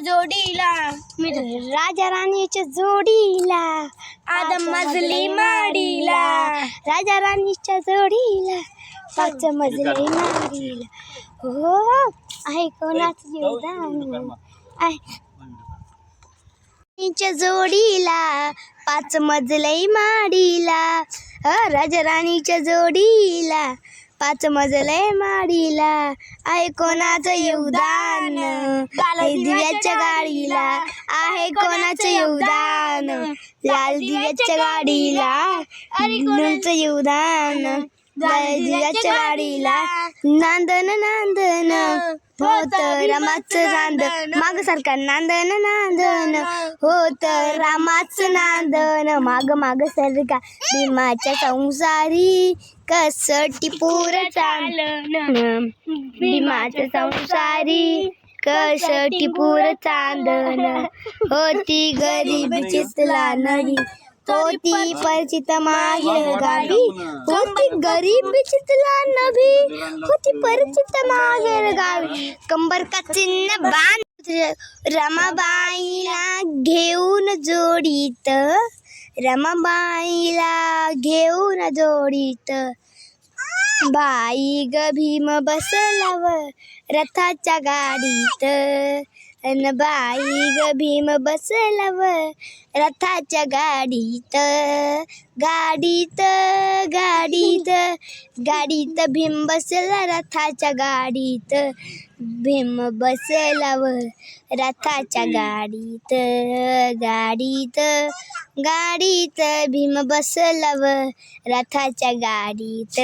जोडीला. राजा राणीच्या जोडीला. आदम मजली माडीला. राजा राणीच्या जोडीला. पाच मजले माडीला. हो आहे कोणाचं योगदान आहे. जोडीला. पाच मजले माडीला. राजा राणीच्या जोडीला. पाच मजले माडीला. आहे कोणाचं योगदान दिव्याच्या गाडीला. आहे कोणाचं योगदान? लाल दिव्याच्या गाडीला. कोणाचं योगदान. लाल दिव्याच्या गाडीला. नांदन नांदन. होत रामाचं नांदन. माग सरकार नांदन नांदन. होत रामाचं नांदन. माग माग सरकार भीमाच्या संसारी कसटी पूर चालन. भीमाच्या संसारी कसटी पूर चांदन होती गरीब चितला नदी. होती परिचित माहेर गावी. होती गरीब चितला नभी होती परिचित माहेर गावी. कंबर का चिन्ह बांध रमाबाईला घेऊन जोडीत. रमाबाईला घेऊन जोडीत. बाई ग भीम बसलाव रथाच्या गाडीत. अन बाई ग भीम बसलाव रथाच्या गाडीत. गाडीत गाडीत गाडीत भीम बसला रथाच्या गाडीत. भीम बसलाव रथाच्या गाडीत गाडीत गाडीत भीम बसलाव रथाच्या गाडीत.